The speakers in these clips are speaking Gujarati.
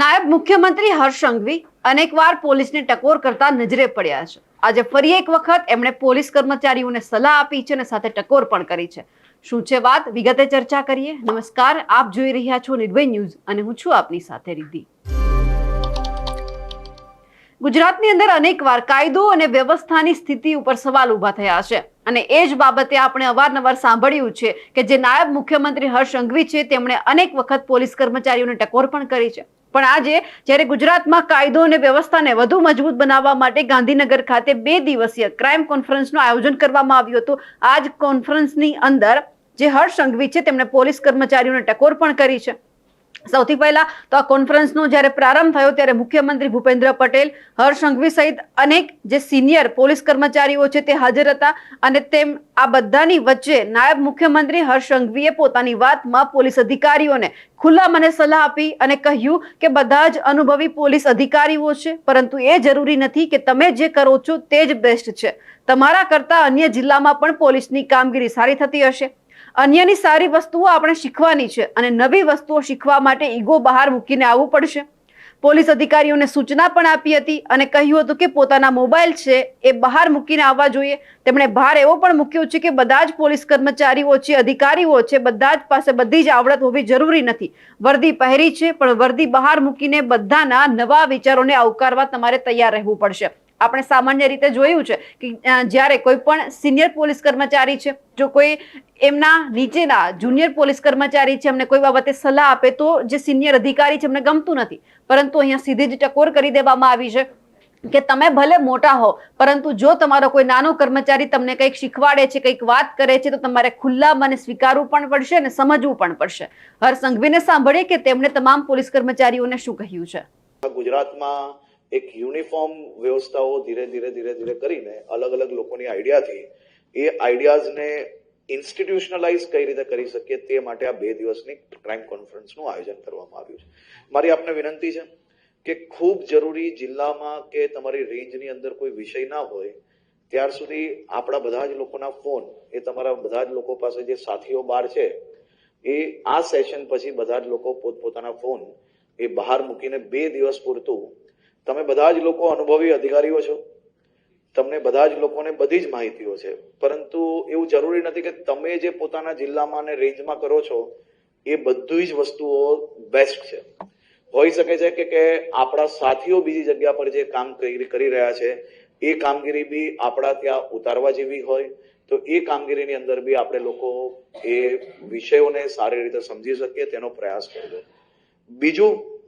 નાયબ મુખ્યમંત્રી હર્ષ સંઘવી અનેકવાર પોલીસને ટકોર કરતા નજરે પડ્યા છે. આજે ફરી એક વખત એમણે પોલીસ કર્મચારીઓને સલાહ આપી છે અને સાથે ટકોર પણ કરી છે. શું છે વાત? વિગતે ચર્ચા કરીએ. નમસ્કાર. આપ જોઈ રહ્યા છો નિર્ભય ન્યૂઝ અને હું છું આપની સાથે રિદ્ધિ. ગુજરાતની અંદર અનેકવાર કાયદો અને વ્યવસ્થાની સ્થિતિ ઉપર સવાલ ઊભા થયા છે. અને એ જ બાબતે આપણે અવારનવાર સાંભળ્યું છે કે જે નાયબ મુખ્યમંત્રી હર્ષ સંઘવી છે, તેમણે અનેક વખત પોલીસ કર્મચારીઓને ટકોર પણ કરી છે. પણ આજે જ્યારે ગુજરાતમાં કાયદો અને વ્યવસ્થાને વધુ મજબૂત બનાવવા માટે ગાંધીનગર ખાતે બે દિવસીય ક્રાઇમ કોન્ફરન્સનું આયોજન કરવામાં આવ્યું હતું. આ જ કોન્ફરન્સની અંદર જે હર્ષ સંઘવી છે, તેમણે પોલીસ કર્મચારીઓને ટકોર પણ કરી છે. સૌથી પહેલા તો આ કોન્ફરન્સનો જ્યારે પ્રારંભ થયો ત્યારે મુખ્યમંત્રી ભૂપેન્દ્ર પટેલ, હર્ષ સહિત અનેક જે સિનિયર પોલીસ કર્મચારીઓ છે તે હાજર હતા અને તેમ આ બધાની વચ્ચે નાયબ મુખ્યમંત્રી હર્ષ સંઘવીએ પોતાની વાતમાં પોલીસ અધિકારીઓને ખુલ્લા મને સલાહ આપી અને કહ્યું કે બધા જ અનુભવી પોલીસ અધિકારીઓ છે, પરંતુ એ જરૂરી નથી કે તમે જે કરો છો તે જ બેસ્ટ છે. તમારા કરતા અન્ય જિલ્લામાં પણ પોલીસની કામગીરી સારી થતી હશે. અન્યની સારી વસ્તુઓ આપણે શીખવાની છે અને નવી વસ્તુઓ શીખવા માટે ઈગો બહાર મૂકીને આવવું પડશે. પોલીસ અધિકારીઓને સૂચના પણ આપી હતી અને કહ્યું હતું કે પોતાના મોબાઈલ છે એ બહાર મૂકીને આવવા જોઈએ. તેમણે ભાર એવો પણ મૂક્યો છે કે બધા જ પોલીસ કર્મચારીઓ છે, અધિકારીઓ છે, બધા જ પાસે બધી જ આવડત હોવી જરૂરી નથી. વર્દી પહેરી છે, પણ વર્દી બહાર મૂકીને બધાના નવા વિચારોને આવકારવા તમારે તૈયાર રહેવું પડશે. આપણે સામાન્ય રીતે જોયું છે કે જ્યારે કોઈ પણ સિનિયર પોલીસ કર્મચારી છે, જો કોઈ એમના નીચેના જુનિયર પોલીસ કર્મચારી છે, એમને કોઈ બાબતે સલાહ આપે, તો જે સિનિયર અધિકારી છે, એમને ગમતું નથી. પરંતુ અહીંયા સીધી જ ટકોર કરી દેવામાં આવી છે કે તમે ભલે મોટા હો, પરંતુ જો તમારો કોઈ નાનો કર્મચારી તમને કંઈક શીખવાડે છે, કંઈક વાત કરે છે, તો તમારે ખુલ્લા મને સ્વીકારવું પણ પડશે અને સમજવું પણ પડશે. હર સંઘવીને સાંભળીએ કે તેમણે તમામ પોલીસ કર્મચારીઓને શું કહ્યું છે? ગુજરાતમાં એક યુનિફોર્મ વ્યવસ્થાઓ ધીરે ધીરે ધીરે ધીરે કરીને અલગ અલગ લોકોની આઈડિયાથી એ આઈડિયાઝને ઇન્સ્ટિટ્યુશનલાઇઝ કઈ રીતે કરી શકીએ તે માટે આ બે દિવસની ક્રાઇમ કોન્ફરન્સનું આયોજન કરવામાં આવ્યું છે. મારી આપને વિનંતી છે કે ખૂબ જરૂરી જિલ્લામાં કે તમારી રેન્જની અંદર કોઈ વિષય ના હોય, ત્યાર સુધી આપણા બધા જ લોકોના ફોન, એ તમારા બધા જ લોકો પાસે જે સાથીઓ બાર છે, એ આ સેશન પછી બધા જ લોકો પોતપોતાના ફોન એ બહાર મૂકીને બે દિવસ પૂરતું તમે બધા જ લોકો અનુભવી અધિકારીઓ છો. તમને બધા જ લોકોને બધી જ માહિતીઓ છે. પરંતુ એવું જરૂરી નથી કે તમે જે પોતાના જિલ્લામાં અને રેન્જમાં કરો છો, એ બધી જ વસ્તુઓ બેસ્ટ છે. હોઈ શકે છે કે કે આપણા સાથીઓ બીજી જગ્યા પર જે કામ કરી રહ્યા છે, એ કામગીરી બી આપણા ત્યાં ઉતારવા જેવી હોય, તો એ કામગીરીની અંદર બી આપણે લોકો એ વિષયોને સારી રીતે સમજી શકીએ, તેનો પ્રયાસ કરવો. બીજું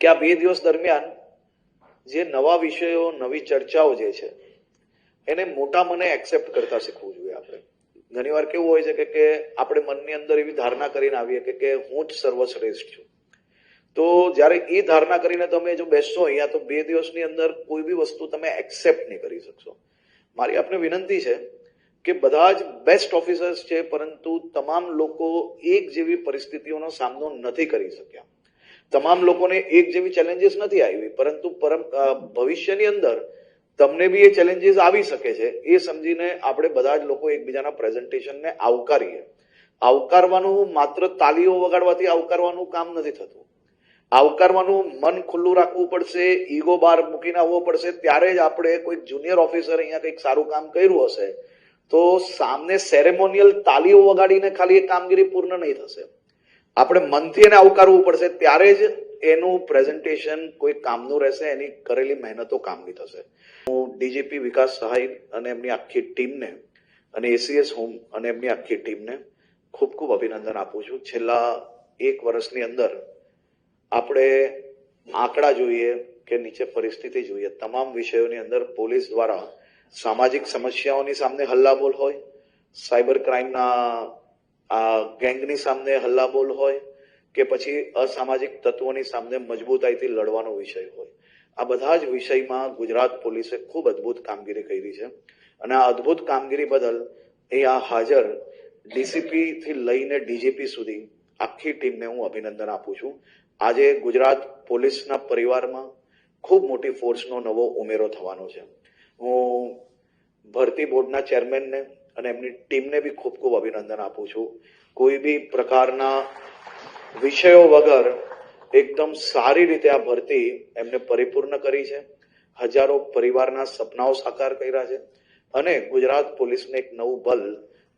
કે આ બે દિવસ દરમિયાન જે નવા વિષયો, નવી ચર્ચાઓ જે છે, એને મોટા મને એક્સેપ્ટ કરતા શીખવું જોઈએ આપણે. ઘણીવાર કેવું હોય છે કે કે આપણે મનની અંદર એવી ધારણા કરીને આવીએ કે કે હું જ સર્વશ્રેષ્ઠ છું. તો જ્યારે એ ધારણા કરીને તમે જો બેસશો અહીંયા, તો બે દિવસની અંદર કોઈ બી વસ્તુ તમે એક્સેપ્ટ નહીં કરી શકશો. મારી આપને વિનંતી છે કે બધા જ બેસ્ટ ઓફિસર્સ છે, પરંતુ તમામ લોકો એક જેવી પરિસ્થિતિઓનો સામનો નથી કરી શક્યા. તમામ લોકોને એક જેવી ચેલેન્જીસ નથી આવી, પરંતુ પરમ ભવિષ્યની અંદર તમને બી એ ચેલેન્જીસ આવી શકે છે, એ સમજીને આપણે બધા જ લોકો એકબીજાના પ્રેઝન્ટેશનને આવકારીએ. આવકારવાનું માત્ર તાલીઓ વગાડવાથી આવકારવાનું કામ નથી થતું. આવકારવાનું મન ખુલ્લું રાખવું પડશે, ઈગો બાર મૂકીને આવવો પડશે, ત્યારે જ આપણે કોઈ જુનિયર ઓફિસર અહીંયા કંઈક સારું કામ કર્યું હશે, તો સામને સેરેમોનિયલ તાલીઓ વગાડીને ખાલી એ કામગીરી પૂર્ણ નહીં થશે. આપણે મનથી એને આવકારવું પડશે, ત્યારે જ એનું પ્રેઝન્ટેશન કોઈ કામનું રહેશે, એની કરેલી મહેનતો કામની થશે. હું ડીજીપી વિકાસ સહાય અને એમની આખી ટીમને અને એસીએસ હોમ અને એમની આખી ટીમને ખૂબ ખૂબ અભિનંદન આપું છું. છેલ્લા એક વર્ષની અંદર આપણે આંકડા જોઈએ કે નીચે પરિસ્થિતિ જોઈએ. તમામ વિષયોની અંદર પોલીસ દ્વારા સામાજિક સમસ્યાઓની સામે હલ્લાબોલ હોય, સાયબર ક્રાઇમના ગેંગની સામે હલ્લાબોલ હોય કે પછી અસામાજિક તત્વોની સામે મજબૂતાઈથી લડવાનો વિષય હોય. આ બધા જ વિષયમાં ગુજરાત પોલીસે ખૂબ અદ્ભુત કામગીરી કરી છે. અને આ અદ્ભુત કામગીરી બદલ અહીંયા હાજર ડીસીપી થી લઈને ડીજીપી સુધી આખી ટીમને હું અભિનંદન આપું છું. આજે ગુજરાત પોલીસના પરિવારમાં ખૂબ મોટી ફોર્સનો નવો ઉમેરો થવાનો છે. હું ભરતી બોર્ડના ચેરમેનને અને એમની ટીમને બી ખૂબ ખૂબ અભિનંદન આપું છું. કોઈ બી પ્રકારના વિષયો વગર એકદમ સારી રીતે આ ભરતી એમને પરિપૂર્ણ કરી છે. હજારો પરિવારના સપનાઓ સાકાર કર્યા છે અને ગુજરાત પોલીસને એક નવું બલ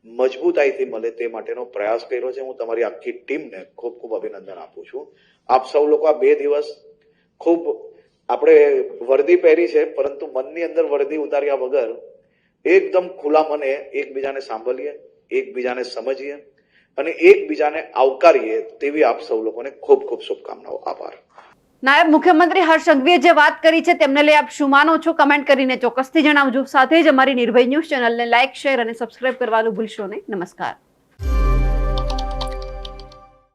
મજબૂતાઈથી મળે તે માટેનો પ્રયાસ કર્યો છે. હું તમારી આખી ટીમને ખૂબ ખૂબ અભિનંદન આપું છું. આપ સૌ લોકો આ બે દિવસ ખૂબ આપણે વર્દી પહેરી છે, પરંતુ મનની અંદર વર્દી ઉતાર્યા વગર એકદમ ખુલ્લા મને એકબીજાને સાંભળીએ, એકબીજાને સમજીએ અને એકબીજાને આવકારીએ તેવી આપ સૌ લોકોને ખૂબ ખૂબ શુભકામનાઓ, આભાર. નાયબ મુખ્યમંત્રી હર્ષ સંઘવીએ જે વાત કરી છે તેમને લઈ આપ શું માનો છો? કમેન્ટ કરીને ચોક્કસથી જણાવજો. સાથે જ અમારી નિર્ભય ન્યૂઝ ચેનલને લાઇક શેર અને સબસ્ક્રાઇબ કરવાનું ભૂલશો નહીં. નમસ્કાર.